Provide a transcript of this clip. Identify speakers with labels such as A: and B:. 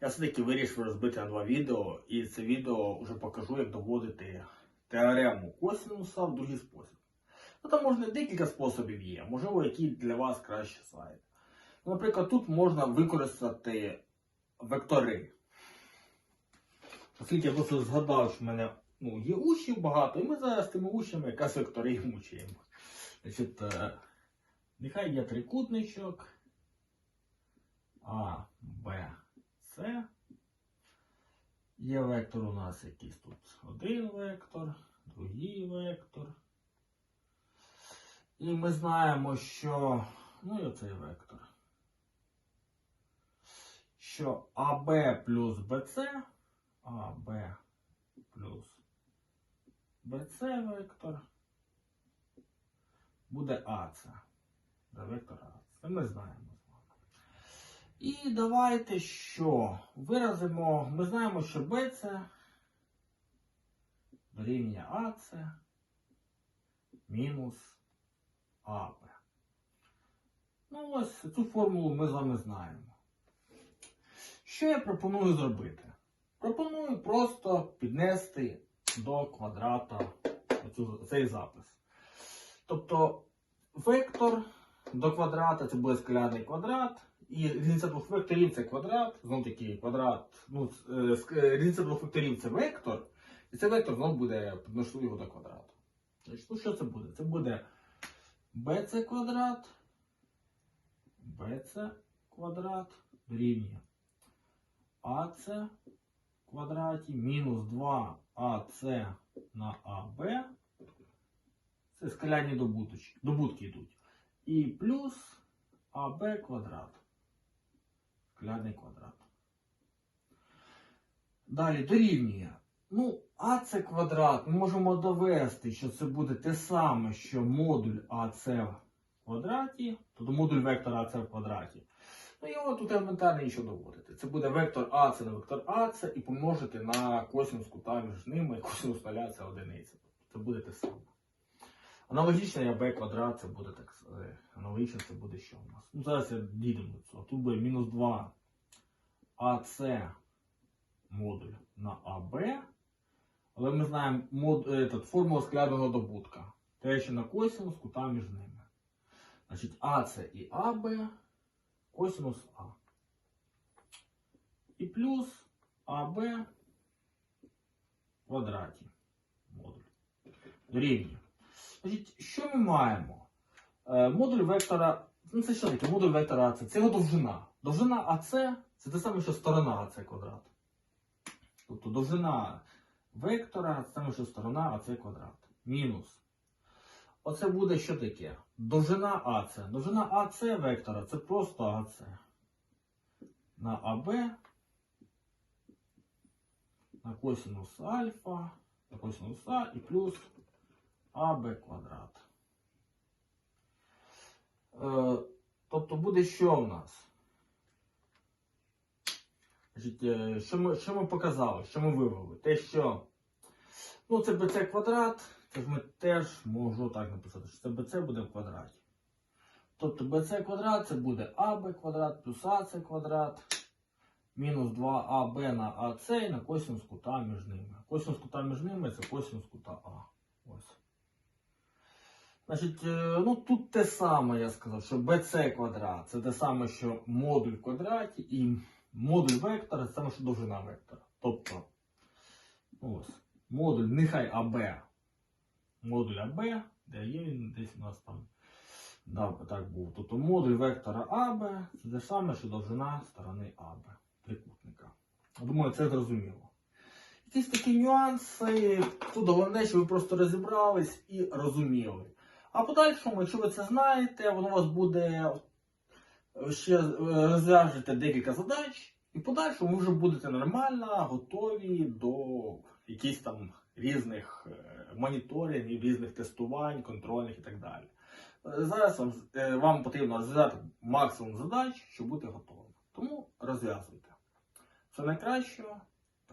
A: Я все-таки вирішив розбити на два відео, і це відео вже покажу, як доводити теорему косинуса в другий спосіб. Ну, там можна декілька способів є, можливо, які для вас краще сайт. Ну, наприклад, тут можна використати вектори. Оскільки я просто згадав, що в мене ну, є учнів багато, і ми зараз тими учнями якраз вектори мучаємо. Значить, е, нехай є трикутничок. А, Б, С. Є вектор у нас якийсь тут один вектор, другий вектор. І ми знаємо, що. Ну і оцей вектор. Що АБ плюс БЦ, АБ плюс БЦ вектор буде АЦ. Це вектор АЦ. Це ми знаємо. І давайте що? Виразимо, ми знаємо, що БЦ дорівнює АЦ мінус АБ. Ну ось цю формулу ми з вами знаємо. Що я пропоную зробити? Пропоную просто піднести до квадрата оцю, цей запис. Тобто вектор до квадрата це буде скалярний квадрат. І різниця двох векторів це квадрат, знов таки квадрат, ну, е, е, різниця двох векторів це вектор, і цей вектор знов буде підношу його до квадрату. Ну що це буде? Це буде bc квадрат, bc квадрат дорівнює АЦ квадраті мінус 2АЦ на АБ. Це добуточки, добутки йдуть. І плюс АБ квадрат. Скалярний квадрат. Далі дорівнює. Ну, АЦ квадрат ми можемо довести, що це буде те саме, що модуль АЦ в квадраті, тобто модуль вектора АЦ в квадраті. Ну і от тут елементарно нічого доводити. Це буде вектор АЦ на вектор АЦ і помножити на косинус кута між ними, косинус нуля це одиниця. Це буде те саме. Аналогічно я b квадрат, це буде так. е, Аналогічно це буде що у нас? Ну зараз я дійдемо до цього. Тут буде мінус 2 АЦ модуль на АБ. Але ми знаємо мод, этот, формулу скалярного добутка. Те, що на косинус кута між ними. Значить, АЦ і АБ косинус А. І плюс АБ квадраті. Модуль. Дорівнює. Значить, що ми маємо? Е, модуль вектора. Ну, це що таке? Модуль вектора АЦ. Це його довжина. Довжина АЦ це те саме, що сторона АЦ квадрат. Тобто довжина вектора це саме, що сторона АЦ квадрат. Мінус. Оце буде що таке? Довжина АЦ. Довжина АЦ вектора це просто АЦ. На АБ. На косинус альфа. На косинус А і плюс АБ квадрат. Е, тобто буде що в нас? Е, що, ми, що ми показали, що ми вивели? Те, що ну, це BC квадрат, це ж ми теж можу так написати, що це BC буде в квадраті. Тобто BC квадрат це буде АБ квадрат плюс АЦ квадрат мінус 2АБ на АЦ і на косинус кута між ними. Косинус кута між ними це косинус кута А. Ось. Значить, е, ну тут те саме я сказав, що BC квадрат це те саме, що модуль в квадраті, і модуль вектора це саме, що довжина вектора. Тобто, ось, модуль нехай АБ. Модуль АБ, де є він десь у нас там. Да, так був. Тобто модуль вектора АБ це те саме, що довжина сторони АБ трикутника. Думаю, це зрозуміло. Якісь такі нюанси. Тут головне, що ви просто розібрались і розуміли. А подальшому, якщо ви це знаєте, воно у вас буде е, ще е, розв'яжете декілька задач, і подальшому ви вже будете нормально готові до якихось там різних е, моніторингів, різних тестувань, контрольних і так далі. Зараз вам, вам потрібно розв'язати максимум задач, щоб бути готовим. Тому розв'язуйте. Все найкращого.